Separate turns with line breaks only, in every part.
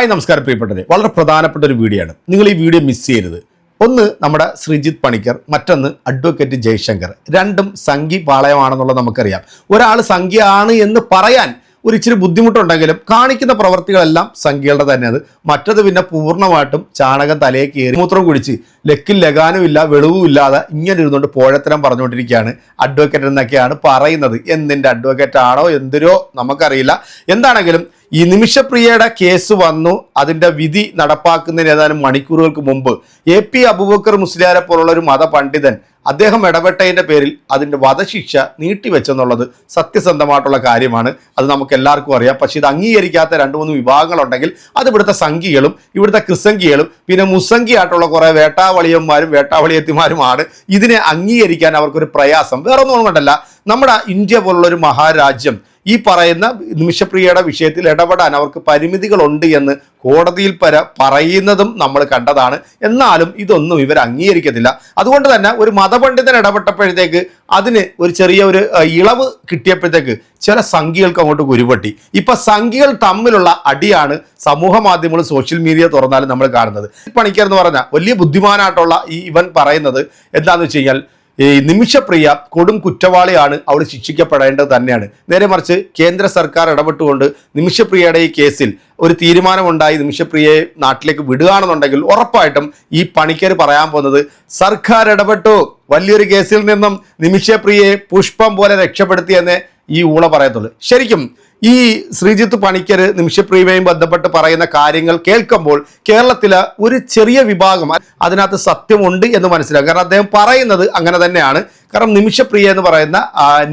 Hi നമസ്കാരം പ്രിയപ്പെട്ടവരെ. വളരെ പ്രധാനപ്പെട്ട ഒരു വീഡിയോ ആണ്. നിങ്ങൾ ഈ വീഡിയോ മിസ് ചെയ്യരുത്. ഒന്ന് നമ്മുടെ ശ്രീജിത്ത് പണിക്കർ മറ്റൊന്ന് അഡ്വക്കേറ്റ് ജയശങ്കർ. രണ്ടും സംഘി പാളയമാണെന്നുള്ളത് നമുക്കറിയാം. ഒരാൾ സംഖ്യയാണ് എന്ന് പറയാൻ ഒരു ഇച്ചിരി ബുദ്ധിമുട്ടുണ്ടെങ്കിലും കാണിക്കുന്ന പ്രവർത്തികളെല്ലാം സംഖ്യകളുടെ തന്നെയാണ്. മറ്റത് പിന്നെ പൂർണമായിട്ടും ചാണകം തലയെ കയറി മൂത്രം കുടിച്ച് ലക്കിൽ ലഗാനും ഇല്ല വെളിവും ഇല്ലാതെ ഇങ്ങനെ ഇരുന്നുകൊണ്ട് പോഴത്തരം പറഞ്ഞുകൊണ്ടിരിക്കുകയാണ് അഡ്വക്കേറ്റ് എന്നൊക്കെയാണ് പറയുന്നത്. എന്തിന്റെ അഡ്വക്കേറ്റ് ആണോ എന്തിനോ നമുക്കറിയില്ല. എന്താണെങ്കിലും ഈ നിമിഷപ്രിയയുടെ കേസ് വന്നു അതിന്റെ വിധി നടപ്പാക്കുന്നതിന് ഏതാനും മണിക്കൂറുകൾക്ക് മുമ്പ്. എ പി അബൂബക്കർ മുസ്ലിയാരെ പോലുള്ള ഒരു മതപണ്ഡിതൻ അദ്ദേഹം ഇടപെട്ടതിന്റെ പേരിൽ അതിന്റെ വധശിക്ഷ നീട്ടിവെച്ചെന്നുള്ളത് സത്യസന്ധമായിട്ടുള്ള കാര്യമാണ്. അത് നമുക്ക് എല്ലാവർക്കും അറിയാം. പക്ഷെ ഇത് അംഗീകരിക്കാത്ത രണ്ട് മൂന്ന് വിഭാഗങ്ങളുണ്ടെങ്കിൽ അത് ഇവിടുത്തെ സംഘികളും ഇവിടുത്തെ ക്രിസംഖികളും പിന്നെ മുസംഖിയായിട്ടുള്ള കുറേ വേട്ടാവളിയന്മാരും വേട്ടാവളിയത്തിമാരുമാണ് ഇതിനെ അംഗീകരിക്കാൻ അവർക്കൊരു പ്രയാസം. വേറെ ഒന്നും കൊണ്ടല്ല നമ്മുടെ ഇന്ത്യ പോലുള്ളൊരു മഹാരാജ്യം ഈ പറയുന്ന നിമിഷപ്രിയയുടെ വിഷയത്തിൽ ഇടപെടാൻ അവർക്ക് പരിമിതികളുണ്ട് എന്ന് കോടതിയിൽ പര പറയുന്നതും നമ്മൾ കണ്ടതാണ്. എന്നാലും ഇതൊന്നും ഇവർ അംഗീകരിക്കത്തില്ല. അതുകൊണ്ട് തന്നെ ഒരു മതപണ്ഡിതൻ ഇടപെട്ടപ്പോഴത്തേക്ക് അതിന് ഒരു ചെറിയ ഒരു ഇളവ് കിട്ടിയപ്പോഴത്തേക്ക് ചില സംഖ്യകൾക്ക് അങ്ങോട്ട് കുരുപട്ടി. ഇപ്പൊ സംഖ്യകൾ തമ്മിലുള്ള അടിയാണ് സമൂഹ മാധ്യമങ്ങൾ സോഷ്യൽ മീഡിയ തുറന്നാലും നമ്മൾ കാണുന്നത്. പണിക്കർ എന്ന് പറഞ്ഞാൽ വലിയ ബുദ്ധിമാനായിട്ടുള്ള ഈ ഇവൻ പറയുന്നത് എന്താണെന്ന് വെച്ച് കഴിഞ്ഞാൽ ഈ നിമിഷപ്രിയ കൊടും കുറ്റവാളിയാണ് അവൾ ശിക്ഷിക്കപ്പെടേണ്ടത് തന്നെയാണ്. നേരെ മറിച്ച് കേന്ദ്ര സർക്കാർ ഇടപെട്ടുകൊണ്ട് നിമിഷപ്രിയയുടെ ഈ കേസിൽ ഒരു തീരുമാനമുണ്ടായി നിമിഷപ്രിയയെ നാട്ടിലേക്ക് വിടുകയാണെന്നുണ്ടെങ്കിൽ ഉറപ്പായിട്ടും ഈ പണിക്കർ പറയാൻ പോകുന്നത് സർക്കാർ ഇടപെട്ടു. വലിയൊരു കേസിൽ നിന്നും നിമിഷപ്രിയയെ പുഷ്പം പോലെ രക്ഷപ്പെടുത്തിയെന്ന് ഈ ഊള പറയത്തുള്ളൂ. ശരിക്കും ഈ ശ്രീജിത്ത് പണിക്കർ നിമിഷപ്രിയയുമായി ബന്ധപ്പെട്ട് പറയുന്ന കാര്യങ്ങൾ കേൾക്കുമ്പോൾ കേരളത്തിലെ ഒരു ചെറിയ വിഭാഗം അതിനകത്ത് സത്യമുണ്ട് എന്ന് മനസ്സിലാക്കും കാരണം അദ്ദേഹം പറയുന്നത് അങ്ങനെ തന്നെയാണ്. കാരണം നിമിഷപ്രിയ എന്ന് പറയുന്ന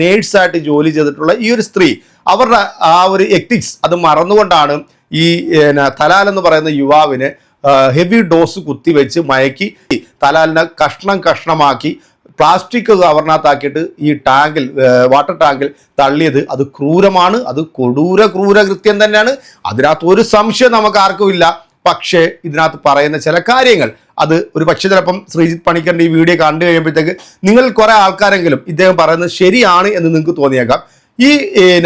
നേഴ്സായിട്ട് ജോലി ചെയ്തിട്ടുള്ള ഈ ഒരു സ്ത്രീ അവരുടെ ആ ഒരു എത്തിക്സ് അത് മറന്നുകൊണ്ടാണ് ഈ തലാൽ എന്ന് പറയുന്ന യുവാവിന് ഹെവി ഡോസ് കുത്തിവെച്ച് മയക്കി തലാലിനെ കഷ്ണം കഷ്ണമാക്കി പ്ലാസ്റ്റിക് കവറിനകത്താക്കിയിട്ട് ഈ ടാങ്കിൽ വാട്ടർ ടാങ്കിൽ തള്ളിയത് അത് ക്രൂരമാണ് അത് കൊടൂര ക്രൂര കൃത്യം തന്നെയാണ്. അതിനകത്ത് ഒരു സംശയം നമുക്ക് ആർക്കും ഇല്ല. പക്ഷേ ഇതിനകത്ത് പറയുന്ന ചില കാര്യങ്ങൾ. അത് ഒരു പക്ഷേ ചിലപ്പം ശ്രീജിത്ത് പണിക്കറിന്റെ ഈ വീഡിയോ കണ്ടു കഴിയുമ്പോഴത്തേക്ക് നിങ്ങൾ കുറെ ആൾക്കാരെങ്കിലും ഇദ്ദേഹം പറയുന്നത് ശരിയാണ് എന്ന് നിങ്ങൾക്ക് തോന്നിയേക്കാം. ഈ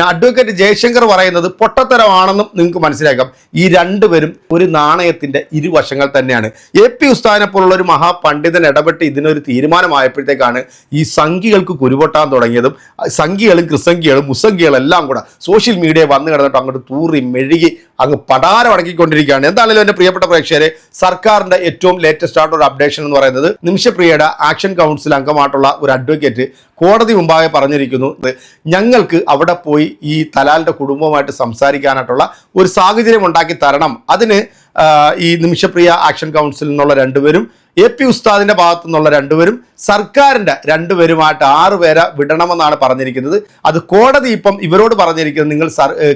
അഡ്വക്കേറ്റ് ജയശങ്കർ പറയുന്നത് പൊട്ടത്തരമാണെന്നും നിങ്ങൾക്ക് മനസ്സിലാക്കാം. ഈ രണ്ടുപേരും ഒരു നാണയത്തിന്റെ ഇരുവശങ്ങൾ തന്നെയാണ്. എ പി ഉസ്താനെ പോലുള്ള ഒരു മഹാപണ്ഡിതൻ ഇടപെട്ട് ഇതിനൊരു തീരുമാനമായപ്പോഴത്തേക്കാണ് ഈ സംഘികൾക്ക് കുരുപൊട്ടാൻ തുടങ്ങിയതും സംഘികളും ക്രിസംഖികളും മുസംഖികളും എല്ലാം കൂടെ സോഷ്യൽ മീഡിയ വന്നു കിടന്നിട്ട് അങ്ങോട്ട് തൂറി മെഴുകി അങ്ങ് പടാരം അടക്കിക്കൊണ്ടിരിക്കുകയാണ്. എന്താണെങ്കിലും എന്റെ പ്രിയപ്പെട്ട പ്രേക്ഷകരെ? സർക്കാരിന്റെ ഏറ്റവും ലേറ്റസ്റ്റ് ആയിട്ടുള്ള അപ്ഡേഷൻ എന്ന് പറയുന്നത് നിമിഷപ്രിയയുടെ ആക്ഷൻ കൗൺസിൽ അംഗമായിട്ടുള്ള ഒരു അഡ്വക്കേറ്റ് കോടതി മുമ്പാകെ പറഞ്ഞിരിക്കുന്നു. ഞങ്ങൾക്ക് അവിടെ പോയി ഈ തലാലിന്റെ കുടുംബവുമായിട്ട് സംസാരിക്കാനായിട്ടുള്ള ഒരു സാഹചര്യം ഉണ്ടാക്കി തരണം. അതിന് ഈ നിമിഷപ്രിയ ആക്ഷൻ കൗൺസിൽ നിന്നുള്ള രണ്ടുപേരും എ പി ഉസ്താദിന്റെ ഭാഗത്തു നിന്നുള്ള രണ്ടുപേരും സർക്കാരിന്റെ രണ്ടുപേരുമായിട്ട് ആറു പേരെ വിടണമെന്നാണ് പറഞ്ഞിരിക്കുന്നത്. അത് കോടതി ഇപ്പം ഇവരോട് പറഞ്ഞിരിക്കുന്നത് നിങ്ങൾ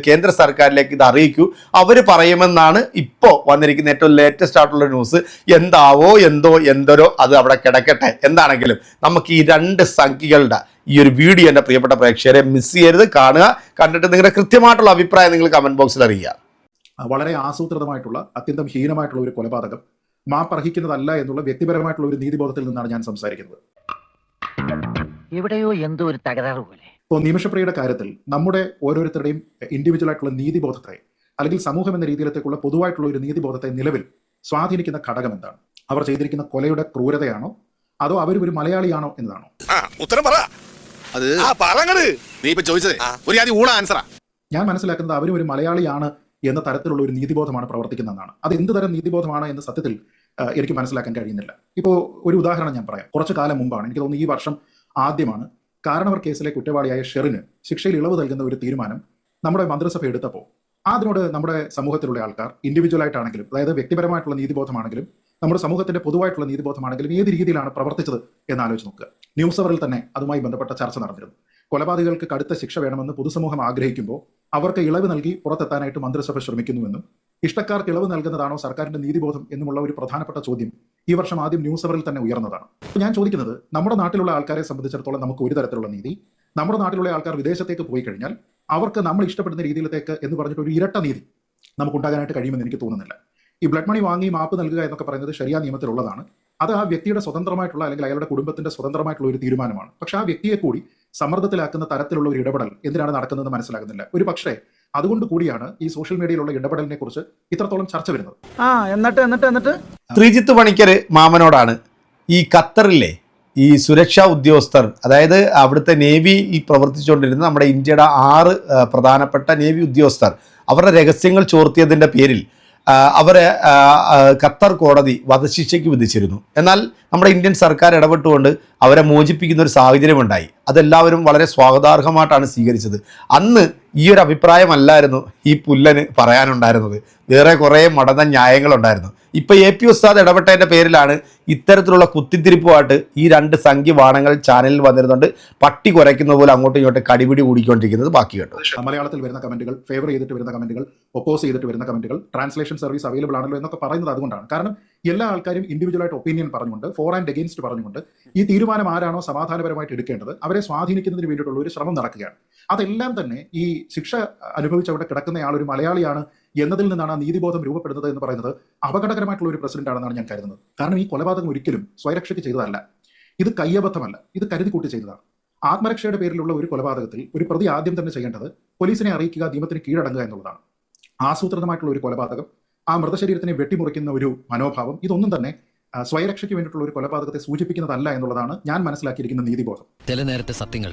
കേന്ദ്ര സർക്കാരിലേക്ക് ഇത് അറിയിക്കൂ. അവർ പറയുമെന്നാണ് ഇപ്പോൾ വന്നിരിക്കുന്ന ഏറ്റവും ലേറ്റസ്റ്റ് ആയിട്ടുള്ള ന്യൂസ് എന്താവോ എന്തോ എന്തോരോ അത് അവിടെ കിടക്കട്ടെ. എന്താണെങ്കിലും നമുക്ക് ഈ രണ്ട് സംഖ്യകളുടെ ഈ ഒരു വീഡിയോ എന്റെ പ്രിയപ്പെട്ട പ്രേക്ഷകരെ മിസ് ചെയ്യരുത്. കാണുക കണ്ടിട്ട് നിങ്ങളുടെ കൃത്യമായിട്ടുള്ള അഭിപ്രായം നിങ്ങൾ കമന്റ് ബോക്സിൽ അറിയുക.
വളരെ ആസൂത്രിതമായിട്ടുള്ള അത്യന്തം ഹീനമായിട്ടുള്ള ഒരു കൊലപാതകം. മാപ്പർഹിക്കുന്നതല്ല എന്നുള്ള വ്യക്തിപരമായിട്ടുള്ള ഒരു നീതിബോധത്തിൽ നിന്നാണ് ഞാൻ സംസാരിക്കുന്നത്.
എവിടെയോ എന്തോ ഒരു തകരാറ് പോലെ.
ഇപ്പോൾ നിമിഷപ്രിയയുടെ കാര്യത്തിൽ നമ്മുടെ ഓരോരുത്തരുടെയും ഇൻഡിവിജ്വൽ ആയിട്ടുള്ള നീതിബോധത്തെ അല്ലെങ്കിൽ സമൂഹം എന്ന രീതിയിലത്തേക്കുള്ള പൊതുവായിട്ടുള്ള ഒരു നീതിബോധത്തെ നിലവിൽ സ്വാധീനിക്കുന്ന ഘടകം എന്താണ്? അവർ ചെയ്തിരിക്കുന്ന കൊലയുടെ ക്രൂരതയാണോ? അതോ അവർ ഒരു മലയാളിയാണോ എന്നതാണോ?
ആ ഉത്തരം പറ.
അത് നീ ഇപ്പൊ ചോദിച്ചതേ. ഒരു ആദ്യം ആൻസറാ
ഞാൻ മനസ്സിലാക്കുന്നത് അവരും ഒരു മലയാളിയാണ് എന്ന തരത്തിലുള്ള ഒരു നീതിബോധമാണ് പ്രവർത്തിക്കുന്നതെന്നാണ്. അത് എന്ത് തരം നീതിബോധമാണ് എന്ന് സത്യത്തിൽ എനിക്ക് മനസ്സിലാക്കാൻ കഴിയുന്നില്ല. ഇപ്പോൾ ഒരു ഉദാഹരണം ഞാൻ പറയാം. കുറച്ച് കാലം മുമ്പാണ് എനിക്ക് തോന്നുന്നു ഈ വർഷം ആദ്യമാണ് കാരണവർ കേസിലെ കുറ്റവാളിയായ ഷെറിന് ശിക്ഷയിൽ ഇളവ് നൽകുന്ന ഒരു തീരുമാനം നമ്മുടെ മന്ത്രിസഭ എടുത്തപ്പോൾ അതിനോട് നമ്മുടെ സമൂഹത്തിലുള്ള ആൾക്കാർ ഇൻഡിവിജ്വൽ ആയിട്ടാണെങ്കിലും അതായത് വ്യക്തിപരമായിട്ടുള്ള നീതിബോധമാണെങ്കിലും നമ്മുടെ സമൂഹത്തിന്റെ പൊതുവായിട്ടുള്ള നീതിബോധമാണെങ്കിലും ഏത് രീതിയിലാണ് പ്രവർത്തിച്ചത് എന്ന് ആലോചിച്ച് നോക്കുക. ന്യൂസ് അവറിൽ തന്നെ അതുമായി ബന്ധപ്പെട്ട ചർച്ച നടന്നിരുന്നു. കൊലപാതകങ്ങൾക്ക് കടുത്ത ശിക്ഷ വേണമെന്ന് പൊതുസമൂഹം ആഗ്രഹിക്കുമ്പോൾ അവർക്ക് ഇളവ് നൽകി പുറത്തെത്താനായിട്ട് മന്ത്രിസഭ ശ്രമിക്കുന്നുവെന്നും ഇഷ്ടക്കാർക്ക് ഇളവ് നൽകുന്നതാണോ സർക്കാരിന്റെ നീതിബോധം എന്നുമുള്ള ഒരു പ്രധാനപ്പെട്ട ചോദ്യം ഈ വർഷം ആദ്യം ന്യൂസ് അവറിൽ തന്നെ ഉയർന്നതാണ്. ഞാൻ ചോദിക്കുന്നത് നമ്മുടെ നാട്ടിലുള്ള ആൾക്കാരെ സംബന്ധിച്ചിടത്തോളം നമുക്ക് ഒരു തരത്തിലുള്ള നീതി നമ്മുടെ നാട്ടിലുള്ള ആൾക്കാർ വിദേശത്തേക്ക് പോയി കഴിഞ്ഞാൽ അവർക്ക് നമ്മൾ ഇഷ്ടപ്പെടുന്ന രീതിയിലത്തേക്ക് എന്ന് പറഞ്ഞിട്ട് ഒരു ഇരട്ട നീതി നമുക്ക് ഉണ്ടാകാനായിട്ട് കഴിയുമെന്ന് എനിക്ക് തോന്നുന്നില്ല. ഈ ബ്ലഡ് മണി വാങ്ങി മാപ്പ് നൽകുക എന്നൊക്കെ പറയുന്നത് ശരിയാ നിയമത്തിലുള്ളതാണ്. അത് ആ വ്യക്തിയുടെ സ്വതന്ത്രമായിട്ടുള്ള അല്ലെങ്കിൽ അയാളുടെ കുടുംബത്തിന്റെ സ്വതന്ത്രമായിട്ടുള്ള ഒരു തീരുമാനമാണ്. പക്ഷെ ആ വ്യക്തിയെ കൂടി സമ്മർദ്ദത്തിലാക്കുന്ന തരത്തിലുള്ള ഒരു ഇടപെടൽ എന്തിനാണ് നടക്കുന്നതെന്ന് മനസ്സിലാകുന്നില്ല. ഒരു പക്ഷേ അതുകൊണ്ട് കൂടിയാണ് ഈ സോഷ്യൽ മീഡിയയിലുള്ള ഇടപെടലിനെ കുറിച്ച് ഇത്രത്തോളം ചർച്ച വരുന്നത്.
ആ എന്നിട്ട് എന്നിട്ട് എന്നിട്ട്?
ശ്രീജിത്ത് പണിക്കർ മാമനോടാണ്. ഈ ഖത്തറിലെ ഈ സുരക്ഷാ ഉദ്യോഗസ്ഥർ അതായത് അവിടുത്തെ നേവിയിൽ പ്രവർത്തിച്ചുകൊണ്ടിരുന്ന നമ്മുടെ ഇന്ത്യയുടെ ആറ് പ്രധാനപ്പെട്ട നേവി ഉദ്യോഗസ്ഥർ അവരുടെ രഹസ്യങ്ങൾ ചോർത്തിയതിന്റെ പേരിൽ അവരെ ഖത്തർ കോടതി വധശിക്ഷയ്ക്ക് വിധിച്ചിരുന്നു. എന്നാൽ നമ്മുടെ ഇന്ത്യൻ സർക്കാർ ഇടപെട്ടുകൊണ്ട് അവരെ മോചിപ്പിക്കുന്ന ഒരു സാഹചര്യമുണ്ടായി. അതെല്ലാവരും വളരെ സ്വാഗതാർഹമായിട്ടാണ് സ്വീകരിച്ചത്. അന്ന് ഈ ഒരു അഭിപ്രായമല്ലായിരുന്നു ഈ പുല്ലന് പറയാനുണ്ടായിരുന്നത്. വേറെ കുറേ മടന്ന ന്യായങ്ങളുണ്ടായിരുന്നു. ഇപ്പോൾ എ പി ഉസ്താദ് ഇടപെട്ടതിന്റെ പേരിലാണ് ഇത്തരത്തിലുള്ള കുത്തിത്തിരിപ്പുമായിട്ട് ഈ രണ്ട് സംഖ്യ വാണങ്ങൾ ചാനലിൽ വന്നിരുന്നുണ്ട്. പട്ടി കുരയ്ക്കുന്ന പോലെ അങ്ങോട്ടും ഇങ്ങോട്ടും കടിപിടി കൂടിക്കൊണ്ടിരിക്കുന്നത് ബാക്കി കേട്ടോ.
മലയാളത്തിൽ വരുന്ന കമന്റുകൾ ഫേവർ ചെയ്തിട്ട് വരുന്ന കമന്റുകൾ ഒപ്പോസ് ചെയ്തിട്ട് വരുന്ന കമന്റുകൾ ട്രാൻസ്ലേഷൻ സർവീസ് അവൈലബിൾ ആണല്ലോ എന്നൊക്കെ പറയുന്നത് അതുകൊണ്ടാണ്. കാരണം എല്ലാ ആൾക്കാരും ഇൻഡിവിജ്വൽ ആയിട്ട് ഒപ്പീനിയൻ പറഞ്ഞുകൊണ്ട് ഫോർ ആൻഡ് അഗെയിൻസ്റ്റ് പറഞ്ഞുകൊണ്ട് ഈ തീരുമാനം ആരാണോ സമാധാനപരമായിട്ട് എടുക്കേണ്ടത് അവരെ സ്വാധീനിക്കുന്നതിന് വേണ്ടിയിട്ടുള്ള ഒരു ശ്രമം നടക്കുകയാണ്. അതെല്ലാം തന്നെ ഈ ശിക്ഷ അനുഭവിച്ച അവിടെ കിടക്കുന്നയാൾ ഒരു മലയാളിയാണ് എന്നതിൽ നിന്നാണ് ആ നീതിബോധം രൂപപ്പെടുന്നത് എന്ന് പറയുന്നത് അപകടകരമായിട്ടുള്ള ഒരു പ്രസിഡന്റ് ആണെന്നാണ് ഞാൻ കരുതുന്നത്. കാരണം ഈ കൊലപാതകം ഒരിക്കലും സ്വയരക്ഷയ്ക്ക് ചെയ്തതല്ല. ഇത് കയ്യബദ്ധമല്ല. ഇത് കരുതി കൂട്ടി ചെയ്തതാണ്. ആത്മരക്ഷയുടെ പേരിലുള്ള ഒരു കൊലപാതകത്തിൽ ഒരു പ്രതി ആദ്യം തന്നെ ചെയ്യേണ്ടത് പോലീസിനെ അറിയിക്കുക നിയമത്തിന് കീഴടങ്ങുക എന്നുള്ളതാണ്. ആസൂത്രിതമായിട്ടുള്ള ഒരു കൊലപാതകം ആ മൃതശരീരത്തിനെ വെട്ടിമുറിക്കുന്ന ഒരു മനോഭാവം ഇതൊന്നും തന്നെ സ്വയരക്ഷയ്ക്ക് വേണ്ടിയിട്ടുള്ള ഒരു കൊലപാതകത്തെ സൂചിപ്പിക്കുന്നതല്ല എന്നുള്ളതാണ് ഞാൻ മനസ്സിലാക്കിയിരിക്കുന്ന നീതിബോധം.
ചില നേരത്തെ സത്യങ്ങൾ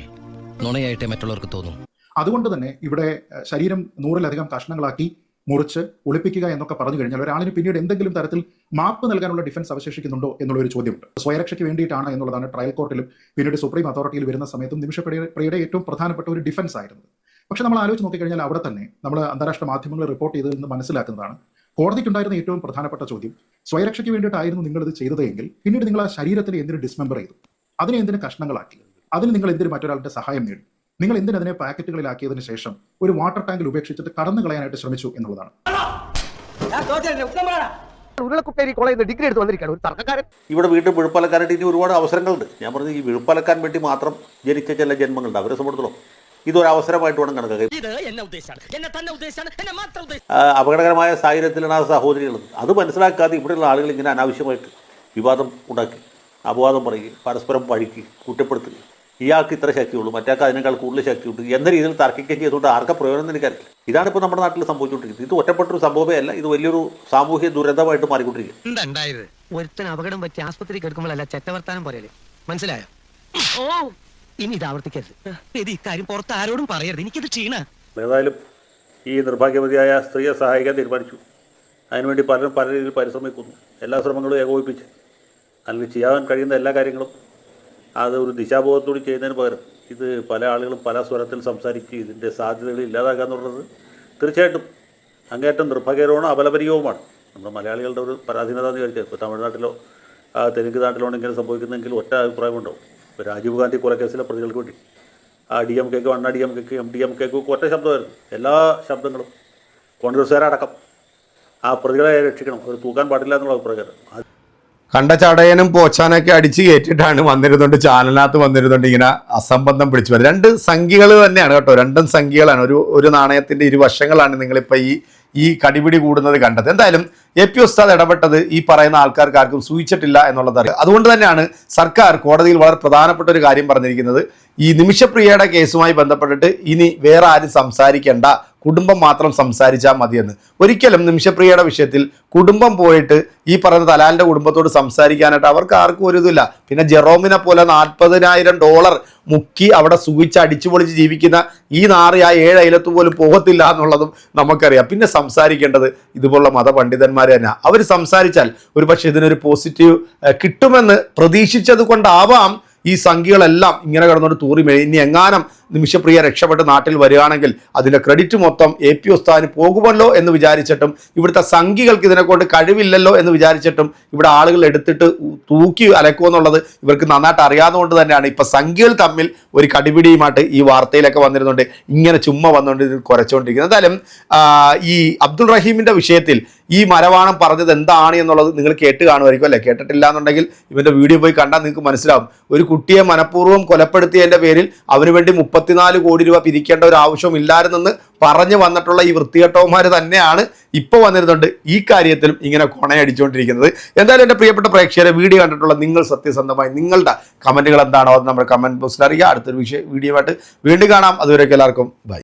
നുണയായിട്ടേ മറ്റുള്ളവർക്ക് തോന്നും.
അതുകൊണ്ട് തന്നെ ഇവിടെ ശരീരം നൂറിലധികം കഷ്ണങ്ങളാക്കി മുറിച്ച് ഒളിപ്പിക്കുക എന്നൊക്കെ പറഞ്ഞു കഴിഞ്ഞാൽ ഒരാളിന് പിന്നീട് എന്തെങ്കിലും തരത്തിൽ മാപ്പ് നൽകാനുള്ള ഡിഫൻസ് അവശേഷിക്കുന്നുണ്ടോ എന്നുള്ള ഒരു ചോദ്യമുണ്ട്. സ്വയരക്ഷയ്ക്ക് വേണ്ടിയിട്ടാണ് എന്നുള്ളതാണ് ട്രയൽ കോർട്ടിലും പിന്നീട് സുപ്രീം അതോറിറ്റിയിൽ വരുന്ന സമയത്തും നിമിഷപ്രിയയുടെ ഏറ്റവും പ്രധാനപ്പെട്ട ഒരു ഡിഫൻസ് ആയിരുന്നു പക്ഷെ നമ്മൾ ആലോചിച്ച് നോക്കിക്കഴിഞ്ഞാൽ അവിടെ തന്നെ നമ്മൾ അന്താരാഷ്ട്ര മാധ്യമങ്ങൾ റിപ്പോർട്ട് ചെയ്തതെന്ന് മനസ്സിലാക്കുന്നതാണ്. കോടതിക്കുണ്ടായിരുന്ന ഏറ്റവും പ്രധാനപ്പെട്ട ചോദ്യം സ്വയരക്ഷയ്ക്ക് വേണ്ടിയിട്ടായിരുന്നു നിങ്ങൾ ഇത് ചെയ്തത് എങ്കിൽ പിന്നീട് നിങ്ങൾ ആ ശരീരത്തിനെ എന്തിനു ഡിസ്മെമ്പർ ചെയ്തു? അതിനെ എന്തിനു കഷ്ണങ്ങളാക്കി? അതിന് നിങ്ങൾ എന്തിനു മറ്റൊരാളുടെ സഹായം നേടി? നിങ്ങൾ എന്തിനു അതിനെ പാക്കറ്റുകളിലാക്കിയതിന് ശേഷം ഒരു വാട്ടർ ടാങ്കിൽ ഉപേക്ഷിച്ചിട്ട് കടന്നു കളയാനായിട്ട് ശ്രമിച്ചു എന്നുള്ളതാണ്.
കോളേജിൽ ഡിഗ്രി എടുത്ത് വന്നിരിക്കുകയാണ് ഒരു തർക്കക്കാരൻ.
ഇവിടെ വീണ്ടും വിഴുപ്പാലക്കാരായിട്ട് ഇനി ഒരുപാട് അവസരങ്ങളുണ്ട്. ഞാൻ പറഞ്ഞു ഈ വിഴുപ്പാലക്കാൻ വേണ്ടി മാത്രം ജനിച്ച ചില ജന്മങ്ങളുണ്ട്. അവരെ സംബന്ധിച്ചിടത്തോളം ഇതൊരു അവസരമായിട്ട് വേണം കണക്കാക്കുക
ഇത് എന്നെ ഉദ്ദേശാണ് എന്നെ തന്നെ ഉദ്ദേശാണ് എന്നെ മാത്രം ഉദ്ദേശം
ആ, അപകടകരമായ സാഹചര്യത്തിലാണ് ആ സഹോദരികൾ. അത് മനസ്സിലാക്കാതെ ഇവിടെയുള്ള ആളുകൾ ഇങ്ങനെ അനാവശ്യമായിട്ട് വിവാദം ഉണ്ടാക്കി അപവാദം പറയുക പരസ്പരം പഴിക്കുക കുറ്റപ്പെടുത്തുക ഇയാൾക്ക് ഇത്ര ശക്തിയുള്ളൂ മറ്റേക്ക് അതിനേക്കാൾ കൂടുതൽ ശക്തിയുണ്ട്. എന്ന രീതിയിൽ തർക്കിക്കുകയും ചെയ്തുകൊണ്ട് ആർക്കും പ്രയോജനം എനിക്ക് എനിക്കറിയില്ല. ഇതാണ് ഇപ്പോൾ നമ്മുടെ നാട്ടിൽ സംഭവിച്ചുകൊണ്ടിരിക്കുന്നത്. ഇത് ഒറ്റപ്പെട്ടൊരു സംഭവമേ അല്ല ഇത് വലിയൊരു സാമൂഹ്യ ദുരന്തമായിട്ട് മാറിക്കൊണ്ടിരിക്കുക
എന്താണ്ടായത്?
ഒരുത്തൻ അപകടം പറ്റി ആസ്പത്രി കേൾക്കുമ്പോഴല്ല ചെറ്റവർത്താനം പോലെ മനസ്സിലായോ? ഓ ഇനി ഇത് ആവർത്തിക്കരുത്. ഇത് ഇക്കാര്യം പുറത്ത് ആരോടും പറയരുത്. എനിക്കിത് ക്ഷീണ.
ഏതായാലും ഈ നിർഭാഗ്യവതിയായ സ്ത്രീയെ സഹായിക്കാൻ തീരുമാനിച്ചു. അതിനുവേണ്ടി പലരും പല രീതിയിൽ പരിശ്രമിക്കുന്നു. എല്ലാ ശ്രമങ്ങളും ഏകോപിപ്പിച്ച്. അല്ലെങ്കിൽ ചെയ്യാൻ കഴിയുന്ന എല്ലാ കാര്യങ്ങളും അത് ഒരു ദിശാബോധത്തോടെ ചെയ്യുന്നതിന് പകരം ഇത് പല ആളുകളും പല സ്വരത്തിൽ സംസാരിച്ച് ഇതിന്റെ സാധ്യതകൾ ഇല്ലാതാക്കുക എന്നുള്ളത് തീർച്ചയായിട്ടും അങ്ങേയറ്റം നിർഭാഗ്യകരവും അപലപരീയവുമാണ് നമ്മുടെ മലയാളികളുടെ ഒരു പരാധീനത എന്ന് വിചാരിച്ചത് ഇപ്പോൾ തമിഴ്നാട്ടിലോ തെലുങ്ക് നാട്ടിലോ ഇങ്ങനെ സംഭവിക്കുന്നെങ്കിൽ ഒറ്റ അഭിപ്രായമുണ്ടാവും ഇപ്പോൾ രാജീവ് ഗാന്ധി കൊലക്കേസിലെ പ്രതികൾക്ക് വേണ്ടി. ആ ഡി എം കെക്കും അണ്ണ ഡി എം കെക്കും എം ഡി എം കെക്കും ഒറ്റ ശബ്ദമായിരുന്നു. എല്ലാ ശബ്ദങ്ങളും കോൺഗ്രസ്സുകാരടക്കം. ആ പ്രതികളെ രക്ഷിക്കണം. അവർ തൂക്കാൻ പാടില്ല എന്നുള്ള അത്
കണ്ട ചടയനും പോച്ചാനൊക്കെ അടിച്ച് കയറ്റിയിട്ടാണ് വന്നിരുന്നുണ്ട് ചാനലിനകത്ത് വന്നിരുന്നുണ്ട് ഇങ്ങനെ അസംബന്ധം പിടിച്ചു വരുന്നത്. രണ്ട് സംഖ്യകൾ തന്നെയാണ് കേട്ടോ. രണ്ടും സംഖ്യകളാണ്. ഒരു ഒരു നാണയത്തിന്റെ ഇരുവശങ്ങളാണ് നിങ്ങളിപ്പോൾ ഈ ഈ കടിപിടി കൂടുന്നത് കണ്ടത്. എന്തായാലും എ പി ഉസ്താദ് ഇടപെട്ടത് ഈ പറയുന്ന ആൾക്കാർക്ക് ആർക്കും സൂചിച്ചിട്ടില്ല എന്നുള്ളത് അറിയാം. അതുകൊണ്ട് തന്നെയാണ് സർക്കാർ കോടതിയിൽ വളരെ പ്രധാനപ്പെട്ട ഒരു കാര്യം പറഞ്ഞിരിക്കുന്നത്. ഈ നിമിഷപ്രിയയുടെ കേസുമായി ബന്ധപ്പെട്ടിട്ട് ഇനി വേറെ ആരും സംസാരിക്കേണ്ട. കുടുംബം മാത്രം സംസാരിച്ചാൽ മതിയെന്ന്. ഒരിക്കലും നിമിഷപ്രിയയുടെ വിഷയത്തിൽ കുടുംബം പോയിട്ട് ഈ പറയുന്ന തലാലിന്റെ കുടുംബത്തോട് സംസാരിക്കാനായിട്ട് അവർക്ക് ആർക്കും ഒരു ഇതില്ല പിന്നെ ജെറോമിനെ പോലെ നാൽപ്പതിനായിരം ഡോളർ മുക്കി അവിടെ സുഖിച്ച് അടിച്ചു പൊളിച്ച് ജീവിക്കുന്ന ഈ നാറി ആ ഏഴ് അയലത്ത് പോലും പോകത്തില്ല എന്നുള്ളതും നമുക്കറിയാം. പിന്നെ സംസാരിക്കേണ്ടത് ഇതുപോലുള്ള മതപണ്ഡിതന്മാർ തന്നെ അവർ സംസാരിച്ചാൽ ഒരു പക്ഷേ ഇതിനൊരു പോസിറ്റീവ് കിട്ടുമെന്ന് പ്രതീക്ഷിച്ചത് കൊണ്ടാവാം ഈ സംഖ്യകളെല്ലാം ഇങ്ങനെ കിടന്നൊരു തൂറി മേ ഇനി എങ്ങാനും നിമിഷപ്രിയ രക്ഷപ്പെട്ട് നാട്ടിൽ വരികയാണെങ്കിൽ അതിന്റെ ക്രെഡിറ്റ് മൊത്തം എ പി ഉസ്താദിന് പോകുമല്ലോ എന്ന് വിചാരിച്ചിട്ടും ഇവിടുത്തെ സംഖ്യകൾക്ക് ഇതിനെക്കൊണ്ട് കഴിവില്ലല്ലോ എന്ന് വിചാരിച്ചിട്ടും ഇവിടെ ആളുകൾ എടുത്തിട്ട് തൂക്കി അലക്കുമെന്നുള്ളത് ഇവർക്ക് നന്നായിട്ട് അറിയാവുന്നതുകൊണ്ട് തന്നെയാണ്. ഇപ്പം സംഖ്യകൾ തമ്മിൽ ഒരു കടിപിടിയുമായിട്ട് ഈ വാർത്തയിലൊക്കെ വന്നിരുന്നുണ്ട്. ഇങ്ങനെ ചുമ്മാ വന്നുകൊണ്ട് ഇത് കുറച്ചുകൊണ്ടിരിക്കുന്നത് എന്തായാലും ഈ അബ്ദുൾ റഹീമിന്റെ വിഷയത്തിൽ ഈ മരവാണം പറഞ്ഞത് എന്താണ് എന്നുള്ളത് നിങ്ങൾ കേട്ട് കാണുമായിരിക്കും അല്ലേ? കേട്ടിട്ടില്ല എന്നുണ്ടെങ്കിൽ ഇവന്റെ വീഡിയോ പോയി കണ്ടാൽ നിങ്ങൾക്ക് മനസ്സിലാവും. ഒരു കുട്ടിയെ മനഃപൂർവം കൊലപ്പെടുത്തിയതിന്റെ പേരിൽ അവന് വേണ്ടി മുപ്പത്തിനാല് കോടി രൂപ പിരിക്കേണ്ട ഒരു ആവശ്യം ഇല്ലായിരുന്നെന്ന് പറഞ്ഞു വന്നിട്ടുള്ള ഈ വൃത്തികെട്ടവന്മാർ തന്നെയാണ് ഇപ്പോൾ വന്നിരുന്നുണ്ട് ഈ കാര്യത്തിലും ഇങ്ങനെ കൊണയടിച്ചുകൊണ്ടിരിക്കുന്നത്. എന്തായാലും എന്റെ പ്രിയപ്പെട്ട പ്രേക്ഷകരെ വീഡിയോ കണ്ടിട്ടുള്ള നിങ്ങൾ സത്യസന്ധമായി നിങ്ങളുടെ കമന്റുകൾ എന്താണോ അത് നമ്മുടെ കമന്റ് ബോക്സിൽ അറിയുക അടുത്തൊരു വിഷയം വീഡിയോ ആയിട്ട് വീണ്ടും കാണാം. അതുവരെയൊക്കെ എല്ലാവർക്കും ബൈ.